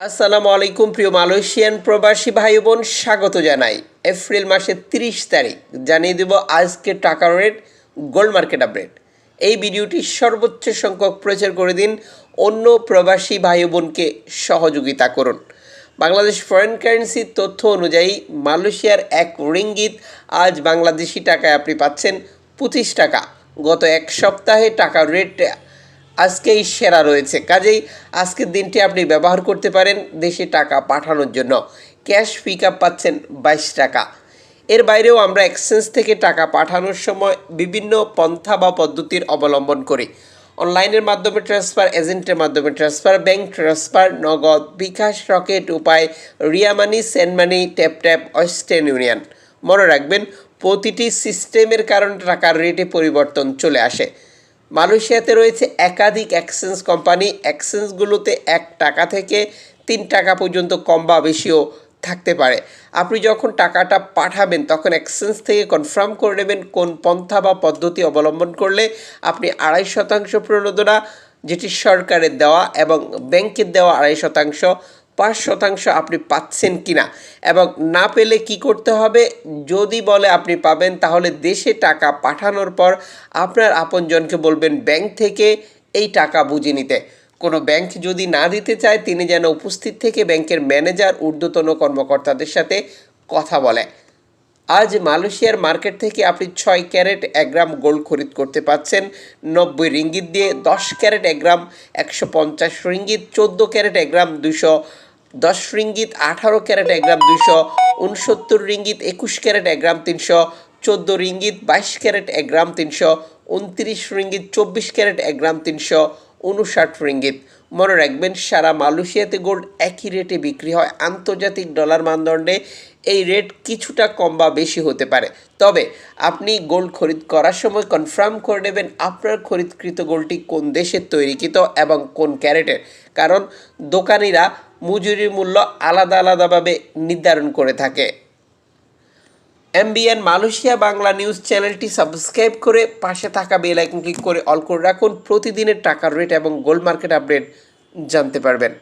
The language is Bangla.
আসসালামু আলাইকুম, প্রিয় মালয়েশিয়ান প্রবাসী ভাই বোন স্বাগত জানাই। এপ্রিল মাসের তিরিশ তারিখ, জানিয়ে দেব আজকে টাকার রেট, গোল্ড মার্কেট আপডেট। এই ভিডিওটি সর্বোচ্চ সংখ্যক প্রচার করে দিন, অন্য প্রবাসী ভাই বোনকে সহযোগিতা করুন। বাংলাদেশ ফরেন কারেন্সি তথ্য অনুযায়ী, মালয়েশিয়ার এক রিঙ্গিত আজ বাংলাদেশি টাকায় আপনি পাচ্ছেন পঁচিশ টাকা। গত এক সপ্তাহে টাকার রেট আজকেই সেরা রয়েছে। কাজেই আজকের দিনটি আপনি ব্যবহার করতে পারেন দেশে টাকা পাঠানোর জন্য। ক্যাশ পিক আপ পাচ্ছেন বাইশ টাকা। এর বাইরেও আমরা এক্সচেঞ্জ থেকে টাকা পাঠানোর সময় বিভিন্ন পন্থা বা পদ্ধতির অবলম্বন করি। অনলাইনের মাধ্যমে ট্রান্সফার, এজেন্টের মাধ্যমে transfer, bank transfer, Nagad, bKash, Rocket, Upay, Ria Money, Send Money, Tap Tap, Western Union. মনে রাখবেন, প্রতিটি সিস্টেমের কারণে টাকার রেটে পরিবর্তন চলে আসে। মালয়েশিয়াতে রয়েছে একাধিক এক্সচেঞ্জ কোম্পানি। এক্সচেঞ্জগুলোতে এক টাকা থেকে তিন টাকা পর্যন্ত কম বা বেশিও থাকতে পারে। আপনি যখন টাকাটা পাঠাবেন, তখন এক্সচেঞ্জ থেকে কনফার্ম করে নেবেন কোন পন্থা বা পদ্ধতি অবলম্বন করলে আপনি আড়াই শতাংশ প্রণোদনা, যেটি সরকারের দেওয়া এবং ব্যাংকের দেওয়া আড়াই শতাংশ পাঁচ শতাংশ আপনি পাচ্ছেন কিনা এবং না পেলে কি করতে হবে? যদি বলে আপনি পাবেন, তাহলে দেশে টাকা পাঠানোর পর আপনার আপনজনকে বলবেন ব্যাংক থেকে এই টাকা বুঝে নিতে। কোনো ব্যাংক যদি না দিতে চায়, তিনি যেন উপস্থিত থেকে ব্যাংকের ম্যানেজার, ঊর্ধ্বতন কর্মকর্তাদের সাথে কথা বলে। আজ মালয়েশিয়ার মার্কেট থেকে আপনি ছয় ক্যারেট এক গ্রাম গোল্ড খরিদ করতে পাচ্ছেন। নব্বই রিঙ্গিত দিয়ে দশ ক্যারেট এক গ্রাম, একশো পঞ্চাশ রিঙ্গিত, চোদ্দ ক্যারেট এক গ্রাম, দুশো দশ রিঙ্গিত, আঠারো ক্যারেট, এক গ্রাম দুশো উনসত্তর রিঙ্গিত, একুশ ক্যারেট, এক গ্রাম তিনশো, চোদ্দ রিঙ্গিত, বাইশ ক্যারেট, এক গ্রাম তিনশো উনত্রিশ রিঙ্গিত, চব্বিশ ক্যারেট, এক গ্রাম তিনশো উনষাট রিঙ্গিত। মনে রাখবেন, সারা মালয়েশিয়াতে গোল্ড একই রেটে বিক্রি হয়। আন্তর্জাতিক ডলার মানদণ্ডে এই রেট কিছুটা কম বা বেশি হতে পারে। তবে আপনি গোল্ড খরিদ করার সময় কনফার্ম করে নেবেন আপনার খরিদকৃত গোল্ডটি কোন দেশের তৈরিকৃত এবং কোন ক্যারেটের। কারণ দোকানিরা মজুরির মূল্য আলাদা আলাদাভাবে নির্ধারণ করে থাকে। এমবিএন মালয়েশিয়া বাংলা নিউজ চ্যানেলটি সাবস্ক্রাইব করে পাশে থাকা বেল আইকন ক্লিক করে অল করে রাখুন। প্রতিদিনের টাকার রেট এবং গোল্ড মার্কেট আপডেট জানতে পারবেন।